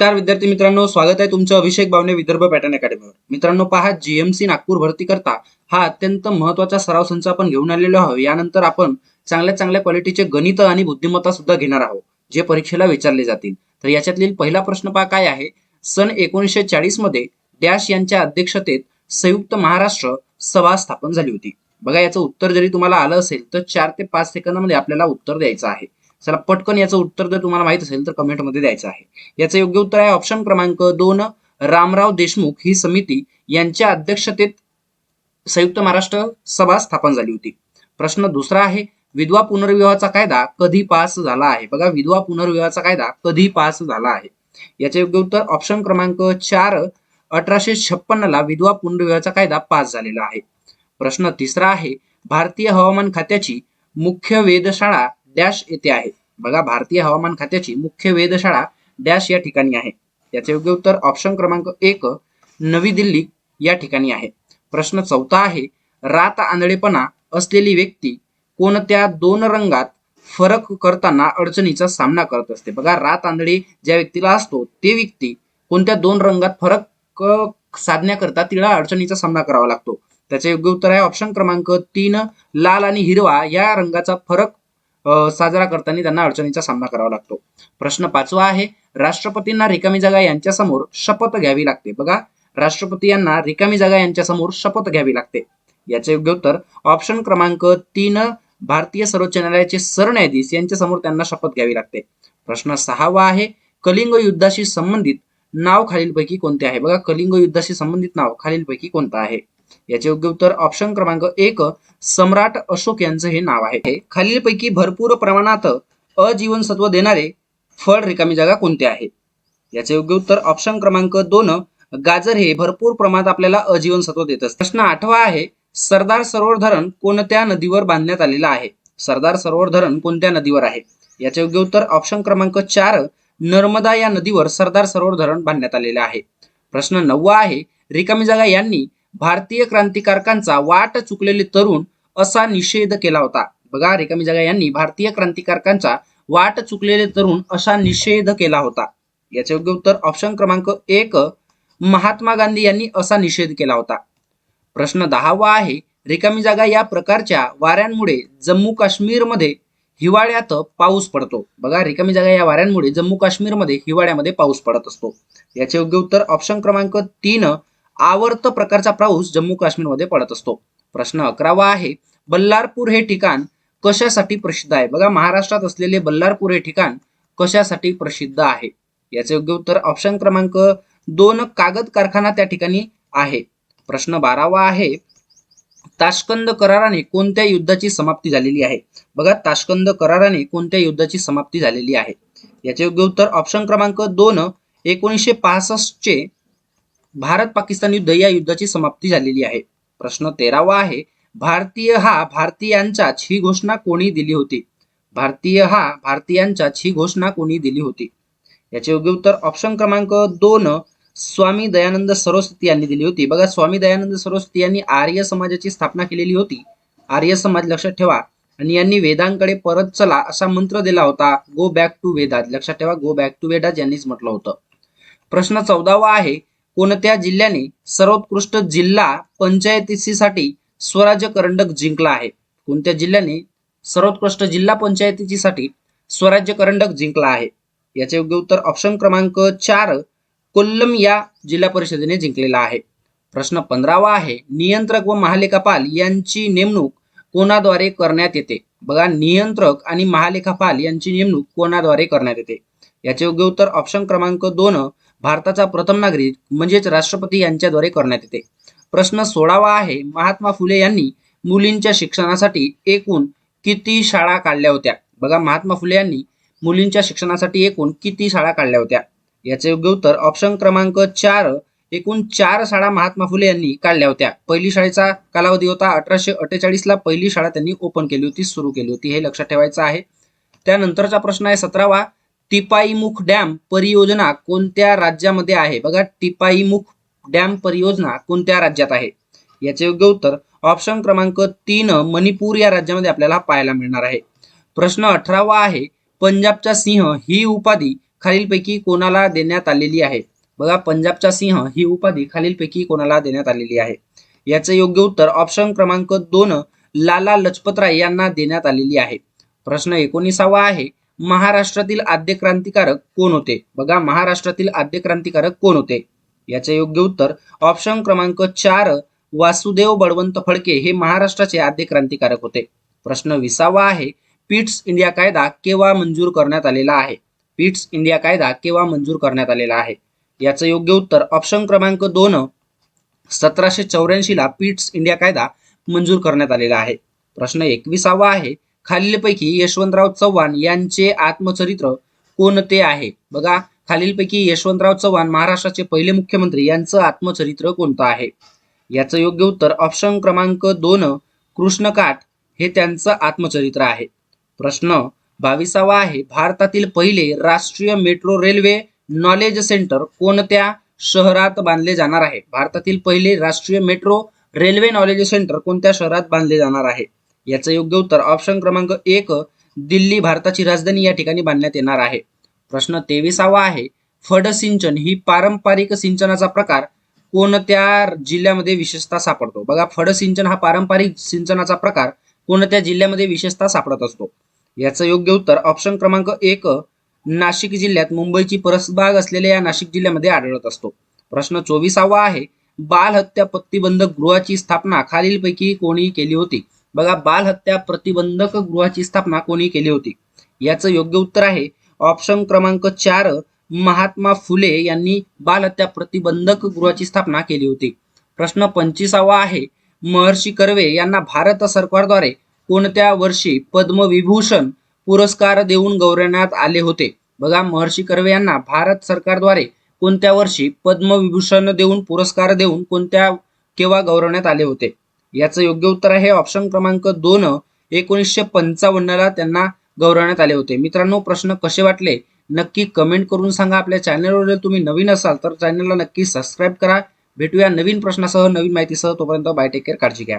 नमस्कार विद्यार्थी मित्रांनो. स्वागत आहे तुमचं अभिषेक बावने विदर्भ पॅटर्न अकॅडमीवर. मित्रांनो पहा जीएमसी नागपूर भरती करता हा अत्यंत महत्त्वाचा सराव संच आपण घेऊन आलेलो आहोत. यानंतर आपण चांगल्या चांगल्या क्वालिटीचे गणित आणि बुद्धिमत्ता सुद्धा घेणार आहोत जे परीक्षेला विचारले जातील. तर याच्यातील पहिला प्रश्न पहा काय आहे? सन एकोणीसशे चाळीसमध्ये डॅश यांच्या अध्यक्षतेत संयुक्त महाराष्ट्र सभा स्थापन झाली होती. बघा याचं उत्तर जरी तुम्हाला आलं असेल तर चार ते पाच सेकंदामध्ये आपल्याला उत्तर द्यायचं आहे. चला पटकन याचं उत्तर जर तुम्हाला माहीत असेल तर कमेंटमध्ये द्यायचं आहे. याचं योग्य उत्तर आहे ऑप्शन क्रमांक दोन रामराव देशमुख ही समिती यांच्या अध्यक्षतेत संयुक्त महाराष्ट्र सभा स्थापन झाली होती. प्रश्न दुसरा आहे विधवा पुनर्विवाहाचा कायदा कधी पास झाला आहे? बघा विधवा पुनर्विवाहाचा कायदा कधी पास झाला आहे? याचे योग्य उत्तर ऑप्शन क्रमांक चार अठराशे छप्पन्नला विधवा पुनर्विवाहाचा कायदा पास झालेला आहे. प्रश्न तिसरा आहे भारतीय हवामान खात्याची मुख्य वेधशाळा डॅश येथे आहे. बघा भारतीय हवामान खात्याची मुख्य वेधशाळा डॅश या ठिकाणी आहे. याचे योग्य उत्तर ऑप्शन क्रमांक एक नवी दिल्ली या ठिकाणी आहे. प्रश्न चौथा आहे रात आंधळेपणा असलेली व्यक्ती कोणत्या दोन रंगात फरक करताना अडचणीचा सामना करत असते? बघा रात आंधळी ज्या व्यक्तीला असतो ते व्यक्ती कोणत्या दोन रंगात फरक साधण्याकरता तिला अडचणीचा सामना करावा लागतो? त्याचे योग्य उत्तर आहे ऑप्शन क्रमांक तीन लाल आणि हिरवा या रंगाचा फरक साजरा करताना त्यांना अडचणीचा सामना करावा लागतो. प्रश्न पाचवा आहे राष्ट्रपतींना रिकामी जागा यांच्यासमोर शपथ घ्यावी लागते. बघा राष्ट्रपती यांना रिकामी जागा यांच्यासमोर शपथ घ्यावी लागते. याचे योग्य उत्तर ऑप्शन क्रमांक तीन भारतीय सर्वोच्च न्यायालयाचे सरन्यायाधीश यांच्यासमोर त्यांना शपथ घ्यावी लागते. प्रश्न सहावा आहे कलिंग युद्धाशी संबंधित नाव खालीलपैकी कोणते आहे? बघा कलिंग युद्धाशी संबंधित नाव खालीलपैकी कोणतं आहे? याचे योग्य उत्तर ऑप्शन क्रमांक एक सम्राट अशोक यांचं हे नाव आहे. खालीलपैकी भरपूर प्रमाणात अजीवनसत्व देणारे फळ रिकामी जागा कोणते आहे? याचे योग्य उत्तर ऑप्शन क्रमांक दोन गाजर हे भरपूर प्रमाणात आपल्याला अजीवनसत्व देत असते. प्रश्न आठवा आहे सरदार सरोवर धरण कोणत्या नदीवर बांधण्यात आलेलं आहे? सरदार सरोवर धरण कोणत्या नदीवर आहे? याचे योग्य उत्तर ऑप्शन क्रमांक चार नर्मदा या नदीवर सरदार सरोवर धरण बांधण्यात आलेलं आहे. प्रश्न नववा आहे रिकामी जागा यांनी भारतीय क्रांतिकारकांचा वाट चुकलेले तरुण असा निषेध केला होता. बघा रिकामी जागा यांनी भारतीय क्रांतिकारकांचा वाट चुकलेले तरुण असा निषेध केला होता. याचे योग्य उत्तर ऑप्शन क्रमांक एक महात्मा गांधी यांनी असा निषेध केला होता. प्रश्न दहावा आहे रिकामी जागा या प्रकारच्या वाऱ्यांमुळे जम्मू काश्मीरमध्ये हिवाळ्यात पाऊस पडतो. बघा रिकामी जागा या वाऱ्यांमुळे जम्मू काश्मीरमध्ये हिवाळ्यामध्ये पाऊस पडत असतो. याचे योग्य उत्तर ऑप्शन क्रमांक तीन आवर्त प्रकारचा पाऊस जम्मू काश्मीरमध्ये पडत असतो. प्रश्न अकरावा आहे बल्लारपूर हे ठिकाण कशासाठी प्रसिद्ध आहे? बघा महाराष्ट्रात असलेले बल्लारपूर हे ठिकाण कशासाठी प्रसिद्ध आहे? याचे योग्य उत्तर ऑप्शन क्रमांक दोन कागद कारखाना त्या ठिकाणी आहे. प्रश्न बारावा आहे ताशकंद कराराने कोणत्या युद्धाची समाप्ती झालेली आहे? बघा ताशकंद कराराने कोणत्या युद्धाची समाप्ती झालेली आहे? याचे योग्य उत्तर ऑप्शन क्रमांक दोन एकोणीसशे पासष्ट चे भारत पाकिस्तान युद्ध या युद्धाची समाप्ती झालेली आहे. प्रश्न तेरावा आहे भारतीय हा भारतीयांचाच ही घोषणा कोणी दिली होती? भारतीय हा भारतीयांचाच ही घोषणा कोणी दिली होती? याचे योग्य उत्तर ऑप्शन क्रमांक दोन स्वामी दयानंद सरस्वती यांनी दिली होती. बघा स्वामी दयानंद सरस्वती यांनी आर्य समाजाची स्थापना केलेली होती. आर्य समाज लक्षात ठेवा. आणि यांनी वेदांकडे परत चला असा मंत्र दिला होता. गो बॅक टू वेदात लक्षात ठेवा गो बॅक टू वेदात यांनीच म्हटलं होतं. प्रश्न चौदावा आहे कोणत्या जिल्ह्याने सर्वोत्कृष्ट जिल्हा पंचायतीसाठी स्वराज्य करंडक जिंकला आहे? कोणत्या जिल्ह्याने सर्वोत्कृष्ट जिल्हा पंचायतीसाठी स्वराज्य करंडक जिंकला आहे? याचे योग्य उत्तर ऑप्शन क्रमांक चार कोल्लम या जिल्हा परिषदेने जिंकलेला आहे. प्रश्न पंधरावा आहे नियंत्रक व महालेखापाल यांची नेमणूक कोणाद्वारे करण्यात येते? बघा नियंत्रक आणि महालेखापाल यांची नेमणूक कोणाद्वारे करण्यात येते? याचे योग्य उत्तर ऑप्शन क्रमांक दोन भारताचा प्रथम नागरिक म्हणजेच राष्ट्रपती यांच्याद्वारे करण्यात येते. प्रश्न सोळावा आहे. महात्मा फुले यांनी मुलींच्या शिक्षणासाठी एकूण किती शाळा काढल्या होत्या? बघा महात्मा फुले यांनी मुलींच्या शिक्षणासाठी एकूण किती शाळा काढल्या होत्या? याचे योग्य उत्तर ऑप्शन क्रमांक चार एकूण चार शाळा महात्मा फुले यांनी काढल्या होत्या. पहिली शाळेचा कालावधी होता अठराशे अठ्ठेचाळीस ला. पहिली शाळा त्यांनी ओपन केली होती सुरू केली होती हे लक्षात ठेवायचं आहे. त्यानंतरचा प्रश्न आहे सतरावा. टिपाईमुख डॅम परियोजना कोणत्या राज्यामध्ये आहे? बघा टिपाईमुख डॅम परियोजना कोणत्या राज्यात आहे? याचे योग्य उत्तर ऑप्शन क्रमांक तीन मणिपूर या राज्यामध्ये आपल्याला पाहायला मिळणार आहे. प्रश्न अठरावा आहे पंजाबचा सिंह ही उपाधी खालीलपैकी कोणाला देण्यात आलेली आहे? बघा पंजाबचा सिंह ही उपाधी खालीलपैकी कोणाला देण्यात आलेली आहे? याचे योग्य उत्तर ऑप्शन क्रमांक दोन लाला लजपतराय यांना देण्यात आलेली आहे. प्रश्न एकोणीसावा आहे महाराष्ट्रातील आद्य क्रांतिकारक कोण होते? बघा महाराष्ट्रातील आद्य क्रांतिकारक कोण होते? याचे योग्य उत्तर ऑप्शन क्रमांक चार वासुदेव बळवंत फडके हे महाराष्ट्राचे आद्य क्रांतिकारक होते. प्रश्न विसावा आहे. पिट्स इंडिया कायदा केव्हा मंजूर करण्यात आलेला आहे? पिट्स इंडिया कायदा केव्हा मंजूर करण्यात आलेला आहे? याचं योग्य उत्तर ऑप्शन क्रमांक दोन सतराशे चौऱ्याऐंशी ला पिट्स इंडिया कायदा मंजूर करण्यात आलेला आहे. प्रश्न एकविसावा आहे. खालीलपैकी यशवंतराव चव्हाण यांचे आत्मचरित्र कोणते आहे? बघा खालीलपैकी यशवंतराव चव्हाण महाराष्ट्राचे पहिले मुख्यमंत्री यांचं आत्मचरित्र कोणतं आहे? याचं योग्य उत्तर ऑप्शन क्रमांक दोन कृष्णकाठ हे त्यांचं आत्मचरित्र आहे. प्रश्न बावीसावा आहे भारतातील पहिले राष्ट्रीय मेट्रो रेल्वे नॉलेज सेंटर कोणत्या शहरात बांधले जाणार आहे? भारतातील पहिले राष्ट्रीय मेट्रो रेल्वे नॉलेज सेंटर कोणत्या शहरात बांधले जाणार आहे? याचं योग्य उत्तर ऑप्शन क्रमांक एक दिल्ली भारताची राजधानी या ठिकाणी बांधण्यात येणार आहे. प्रश्न तेविसावा आहे फड सिंचन ही पारंपरिक सिंचनाचा प्रकार कोणत्या जिल्ह्यामध्ये विशेषतः सापडतो? बघा फड सिंचन हा पारंपरिक सिंचनाचा प्रकार कोणत्या जिल्ह्यामध्ये विशेषतः सापडत असतो? याचं योग्य उत्तर ऑप्शन क्रमांक एक नाशिक जिल्ह्यात मुंबईची परसबाग असलेल्या या नाशिक जिल्ह्यामध्ये आढळत असतो. प्रश्न चोवीसावा आहे बाल हत्या प्रतिबंधक गृहाची स्थापना खालीलपैकी कोणी केली होती? बघा बालहत्या प्रतिबंधक गृहाची स्थापना कोणी केली होती? याचं योग्य उत्तर आहे ऑप्शन क्रमांक चार महात्मा फुले यांनी बालहत्या प्रतिबंधक गृहाची स्थापना केली होती. प्रश्न पंचवीसावा आहे महर्षी कर्वे यांना भारत सरकारद्वारे कोणत्या वर्षी पद्मविभूषण पुरस्कार देऊन गौरवण्यात आले होते? बघा महर्षी कर्वे यांना भारत सरकारद्वारे कोणत्या वर्षी पद्मविभूषण देऊन पुरस्कार देऊन कोणत्या केव्हा गौरवण्यात आले होते? याचं योग्य उत्तर आहे ऑप्शन क्रमांक दोन एकोणीसशे पंचावन्नला त्यांना गौरवण्यात आले होते. मित्रांनो प्रश्न कसे वाटले? नक्की कमेंट करून सांगा. आपल्या चॅनलवर तुम्ही नवीन असाल तर चॅनलला नक्की सबस्क्राईब करा. भेटूया नवीन प्रश्नासह नवीन माहितीसह. तोपर्यंत बाय टेक केअर काळजी घ्या.